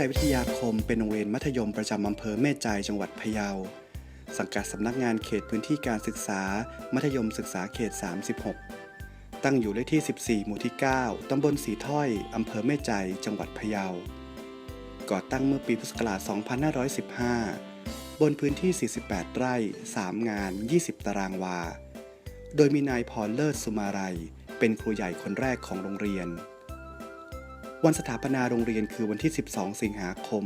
ใจวิทยาคมเป็นโรงเรียนมัธยมประจำอำเภอแม่ใจจังหวัดพะเยา สังกัดสำนักงานเขตพื้นที่การศึกษา มัธยมศึกษาเขต 36 ตั้งอยู่เลขที่ 14 หมู่ที่ 9 ตำบลสีถ้อยอำเภอแม่ใจจังหวัดพะเยา ก่อตั้งเมื่อปีพุทธศักราช 2515 บนพื้นที่ 48 ไร่ 3 งาน 20 ตารางวา โดยมีนายพรเลิศสุมาลัยเป็นครูใหญ่คนแรกของโรงเรียน วันสถาปนาโรงเรียนคือวันที่ 12 สิงหาคม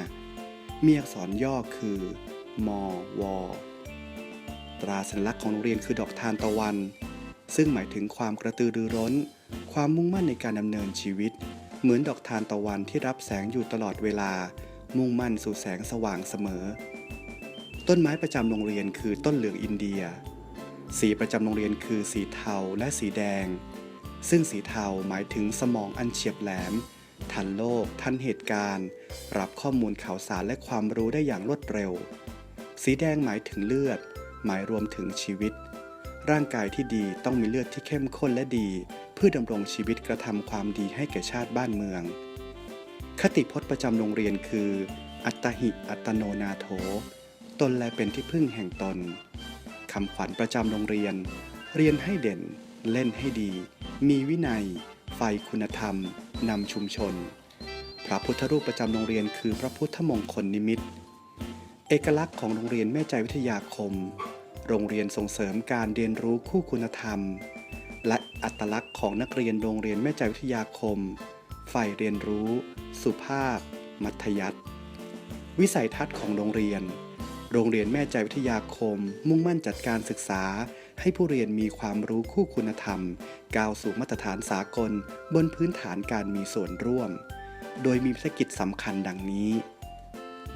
2515 มีอักษรย่อคือ มว ตราสัญลักษณ์ของโรงเรียนคือดอกทานตะวัน ซึ่งหมายถึงความกระตือรือร้น ความมุ่งมั่นในการดำเนินชีวิต เหมือนดอกทานตะวันที่รับแสงอยู่ตลอดเวลา มุ่งมั่นสู่แสงสว่างเสมอ ต้นไม้ประจำโรงเรียนคือต้นเหลืองอินเดีย สีประจำโรงเรียนคือสีเทาและสีแดง ซึ่งสีเทาหมายถึงสมองอันเฉียบแหลม ทันโลก ทันเหตุการณ์ รับข้อมูลข่าวสารและความรู้ได้อย่างรวดเร็ว สีแดงหมายถึงเลือด หมายรวมถึงชีวิต ร่างกายที่ดีต้องมีเลือดที่เข้มข้นและดี เพื่อดำรงชีวิตกระทำความดีให้แก่ชาติบ้านเมือง คติพจน์ประจำโรงเรียนคือ อัตหิ อัตโนนาโถ ตนแลเป็นที่พึ่งแห่งตนคำขวัญประจำโรงเรียน เรียนให้เด่น เล่นให้ดี มีวินัย ไฟคุณธรรม นำชุมชน พระพุทธรูปประจำโรงเรียนคือพระพุทธมงคลนิมิต เอกลักษณ์ของโรงเรียนแม่ใจวิทยาคม โรงเรียนส่งเสริมการเรียนรู้คู่คุณธรรม และอัตลักษณ์ของนักเรียนโรงเรียนแม่ใจวิทยาคมใฝ่เรียนรู้ สุภาพ มัธยัติ วิสัยทัศน์ของโรงเรียน โรงเรียนแม่ใจวิทยาคม มุ่งมั่นจัดการศึกษา ให้ผู้เรียนมีความรู้คู่คุณธรรม ก้าวสู่มาตรฐานสากล บนพื้นฐานการมีส่วนร่วม โดยมีภารกิจสำคัญดังนี้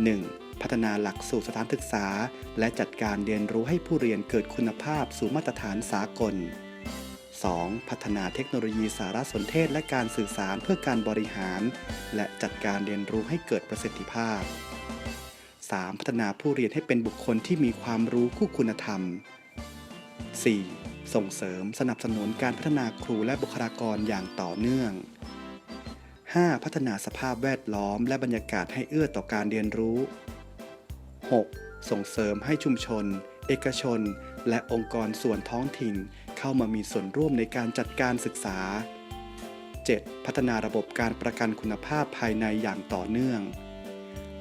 1. พัฒนาหลักสูตรสถานศึกษา และจัดการเรียนรู้ให้ผู้เรียนเกิดคุณภาพสู่มาตรฐานสากล 2. พัฒนาเทคโนโลยีสารสนเทศและการสื่อสารเพื่อการบริหาร และจัดการเรียนรู้ให้เกิดประสิทธิภาพ 3. พัฒนาผู้เรียนให้เป็นบุคคลที่มีความรู้คู่คุณธรรม 4. ส่งเสริมสนับสนุนการพัฒนาครูและบุคลากรอย่างต่อเนื่อง 5. พัฒนาสภาพแวดล้อมและบรรยากาศให้เอื้อต่อการเรียนรู้ 6. ส่งเสริมให้ชุมชน เอกชน และองค์กรส่วนท้องถิ่น เข้ามามีส่วนร่วมในการจัดการศึกษา 7. พัฒนาระบบการประกันคุณภาพภายในอย่างต่อเนื่อง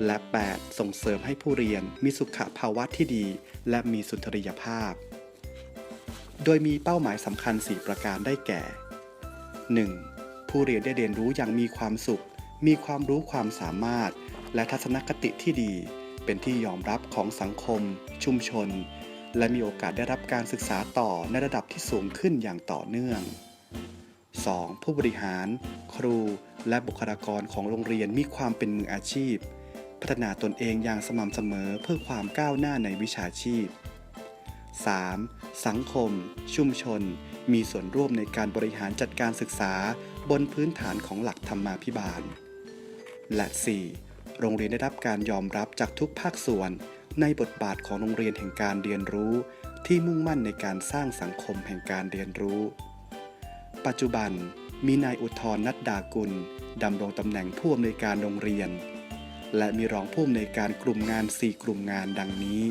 และ 8. ส่งเสริมให้ผู้เรียนมีสุขภาวะที่ดี และมีสุนทรียภาพ โดยมีเป้าหมายสำคัญ 4 ประการได้แก่ 1. ผู้เรียนได้เรียนรู้อย่างมีความสุข มีความรู้ความสามารถ และทัศนคติที่ดี เป็นที่ยอมรับของสังคม ชุมชน และมีโอกาสได้รับการศึกษาต่อในระดับที่สูงขึ้นอย่างต่อเนื่อง 2. ผู้บริหาร ครู และบุคลากรของโรงเรียนมีความเป็นมืออาชีพ พัฒนาตนเองอย่างสม่ำเสมอเพื่อความก้าวหน้าในวิชาชีพ 3. สังคม ชุมชน มีส่วนร่วมในการบริหารจัดการศึกษาบนพื้นฐานของหลักธรรมาภิบาล และ 4. โรงเรียนได้รับการยอมรับจากทุกภาคส่วน ในบทบาทของโรงเรียนแห่งการเรียนรู้ ที่มุ่งมั่นในการสร้างสังคมแห่งการเรียนรู้ ปัจจุบันมีนายอุทธรนัดดากุลดำรงตำแหน่งผู้อำนวยการโรงเรียน และมีรองผู้อำนวยการกลุ่มงาน 4 กลุ่มงานดังนี้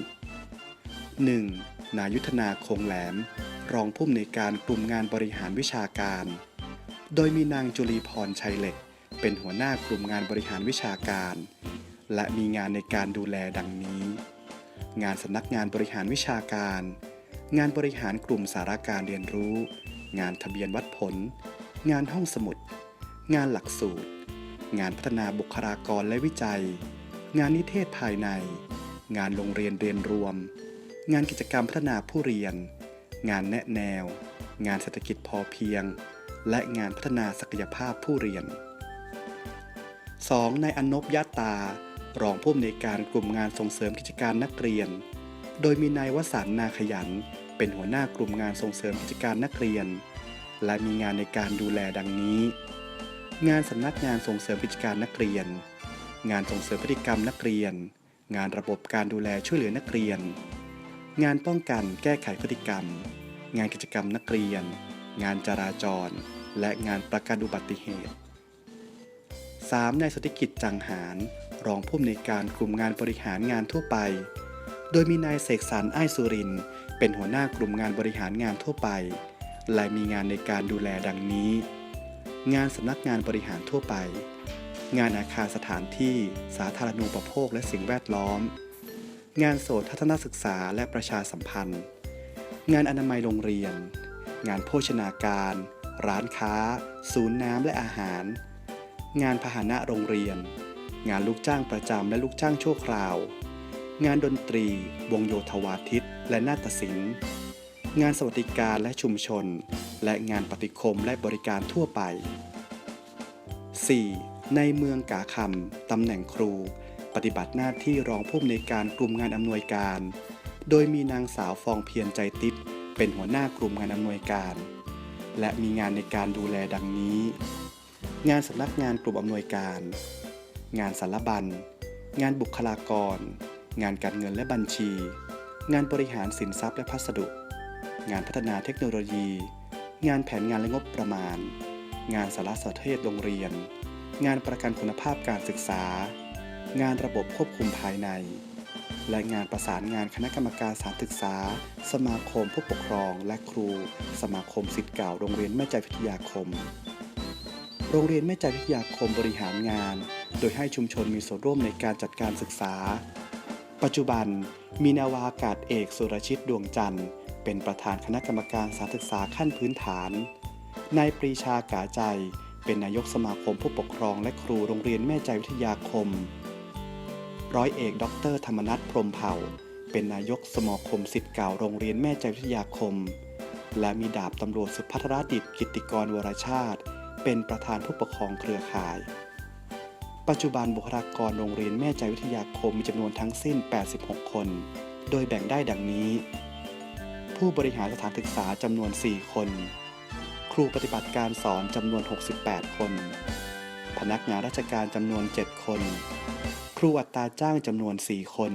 1. นายุทธนาคงแหลม รองผู้อำนวยการกลุ่มงานบริหารวิชาการ โดยมีนางจุลีพรชัยเหล็ก เป็นหัวหน้ากลุ่มงานบริหารวิชาการ และมีงานในการดูแลดังนี้ งานสำนักงานบริหารวิชาการ งานบริหารกลุ่มสาราการเรียนรู้ งานทะเบียนวัดผล งานห้องสมุด งานหลักสูตร งานพัฒนาบุคลากรและวิจัย งานนิเทศภายใน งานโรงเรียนเรียนรวม งานกิจกรรมพัฒนาผู้เรียน งานแนะแนว งานเศรษฐกิจพอเพียง และงานพัฒนาศักยภาพผู้เรียน 2. นายอนบยะตา รองผู้อำนวยการกลุ่มงานส่งเสริมกิจการนักเรียน โดยมีนายวสันนาขยัน เป็นหัวหน้ากลุ่มงานส่งเสริมกิจการนักเรียน และมีงานในการดูแลดังนี้ งานสำนักงานส่งเสริมกิจการนักเรียน งานส่งเสริมพฤติกรรมนักเรียน งานระบบการดูแลช่วยเหลือนักเรียน งานป้องกันแก้ไขพฤติกรรม งานกิจกรรมนักเรียน งานจราจร และงานประกันอุบัติเหตุ 3. นายสติกิจจังหาร รองผู้อำนวยการกลุ่มงานบริหารงานทั่วไป โดยมีนายเสกสรรไอ้ายสุริน เป็นหัวหน้ากลุ่มงานบริหารงานทั่วไป และมีงานในการดูแลดังนี้ งานสำนักงานบริหารทั่วไป งานอาคารสถานที่สาธารณูปโภคและสิ่งแวดล้อม งานโสตทัศนศึกษาและประชาสัมพันธ์ งานอนามัยโรงเรียน งานโภชนาการ ร้านค้า ศูนย์น้ำและอาหาร งานพาหนะโรงเรียน งานลูกจ้างประจำและลูกจ้างชั่วคราว งานดนตรี วงโยธวาทิต และนาฏศิลป์ งานสวัสดิการและชุมชน และงานปฏิคมและบริการทั่วไป 4. ในเมืองกาคำตำแหน่งครู ปฏิบัติหน้าที่รองผู้อำนวยการกลุ่มงานอำนวยการ โดยมีนางสาวฟองเพียรใจติดเป็นหัวหน้ากลุ่มงานอำนวยการ และมีงานในการดูแลดังนี้ งานสำนักงานกลุ่มอำนวยการ งานสารบัญ งานบุคลากร งานการเงินและบัญชี งานบริหารสินทรัพย์และพัสดุ งานพัฒนาเทคโนโลยี งานแผนงานและงบประมาณ งานสารสนเทศโรงเรียน งานประกันคุณภาพการศึกษา งานระบบควบคุมภายใน และงานประสานงานคณะกรรมการสานศึกษา สมาคมผู้ปกครองและครู สมาคมสิทธิ์เก่าโรงเรียนแม่ใจพิทยาคม โรงเรียนแม่ใจพิทยาคมบริหารงาน โดยให้ชุมชนมีส่วนร่วมในการจัดการศึกษา ปัจจุบันมีนาวาอากาศเอกสุรชิตดวงจันทร์ เป็นประธานคณะกรรมการสานศึกษาขั้นพื้นฐาน นายปรีชากาใจ เป็นนายกสมาคมผู้ปกครองและครูโรงเรียนแม่ใจวิทยาคม ร้อยเอกดอกเตอรธรรมนัฐพรมเผ่า เป็นนายกสมาคมสิทธิ์เก่าโรงเรียนแม่ใจวิทยาคม และมีดาบตำรวจสุพัทรดิตกิตติกรวรชาติ เป็นประธานผู้ปกครองเครือข่าย ปัจจุบันบุคลากรโรงเรียนแม่ใจวิทยาคมมีจำนวนทั้งสิ้น 86 คน โดยแบ่งได้ดังนี้ ผู้บริหารสถานศึกษาจำนวน 4 คน ครูปฏิบัติการสอนจำนวน 68 คน พนักงานราชการจำนวน 7 คน ครูอัตราจ้างจำนวน 4 คน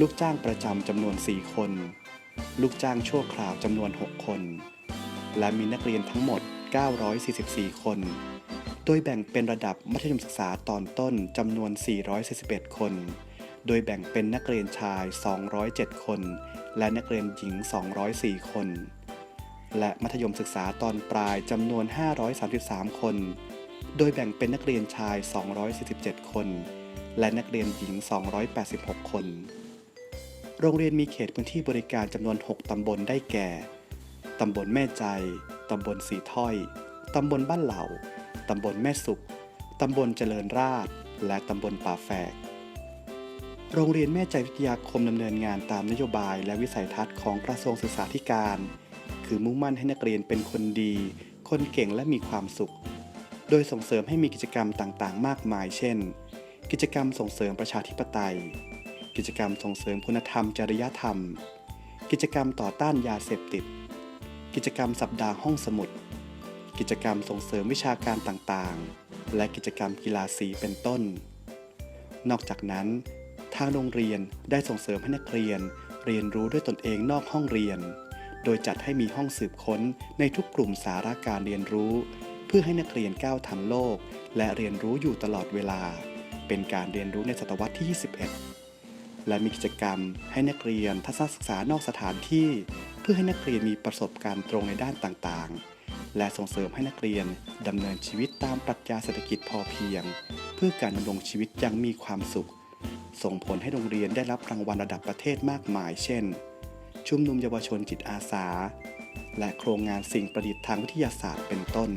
ลูกจ้างประจำจำนวน 4 คน ลูกจ้างชั่วคราวจำนวน 6 คน และมีนักเรียนทั้งหมด 944 คน โดยแบ่งเป็นระดับมัธยมศึกษาตอนต้นจำนวน 441 คน โดยแบ่งเป็นนักเรียนชาย 207 คน และนักเรียนหญิง 204 คน และมัธยมศึกษาตอนปลายจำนวน 533 คน โดยแบ่งเป็นนักเรียนชาย 247 คน และนักเรียนหญิง 286 คน โรงเรียนมีเขตพื้นที่บริการจำนวน 6 ตำบลได้แก่ ตำบลแม่ใจ ตำบลสีถ้อย ตำบลบ้านเหล่า ตำบลแม่สุข ตำบลเจริญราษฎร์และตำบลป่าแฝก โรงเรียนแม่ใจวิทยาคมดำเนินงานตามนโยบายและวิสัยทัศน์ของกระทรวงศึกษาธิการ คือมุ่งมั่นให้นักเรียนเป็นคนดี คนเก่งและมีความสุข โดยส่งเสริมให้มีกิจกรรมต่างๆ มากมาย เช่น กิจกรรมส่งเสริมประชาธิปไตย กิจกรรมส่งเสริมคุณธรรมจริยธรรม กิจกรรมต่อต้านยาเสพติด กิจกรรมสัปดาห์ห้องสมุด กิจกรรมส่งเสริมวิชาการต่างๆ และกิจกรรมกีฬาสีเป็นต้น นอกจากนั้น ทางโรงเรียนได้ส่งเสริมให้นักเรียนเรียนรู้ด้วยตนเองนอกห้องเรียน โดยจัดให้มีห้องสืบค้นในทุกกลุ่มสาระการเรียนรู้ พื่อให้นักเรียนก้าวทันโลก และเรียนรู้อยู่ตลอดเวลา เป็นการเรียนรู้ในศตวรรษที่ 21 และมีกิจกรรมให้นักเรียนทัศนศึกษานอกสถานที่ เพื่อให้นักเรียนมีประสบการณ์ตรงในด้านต่างๆ และส่งเสริมให้นักเรียนดำเนินชีวิตตามปรัชญาเศรษฐกิจพอเพียง เพื่อการดำรงชีวิตอยังมีความสุข ส่งผลให้โรงเรียนได้รับรางวัลระดับประเทศมากมาย เช่น ชุมนุมเยาวชนจิตอาสา และโครงงานสิ่งประดิษฐ์ทางวิทยาศาสตร์เป็นต้น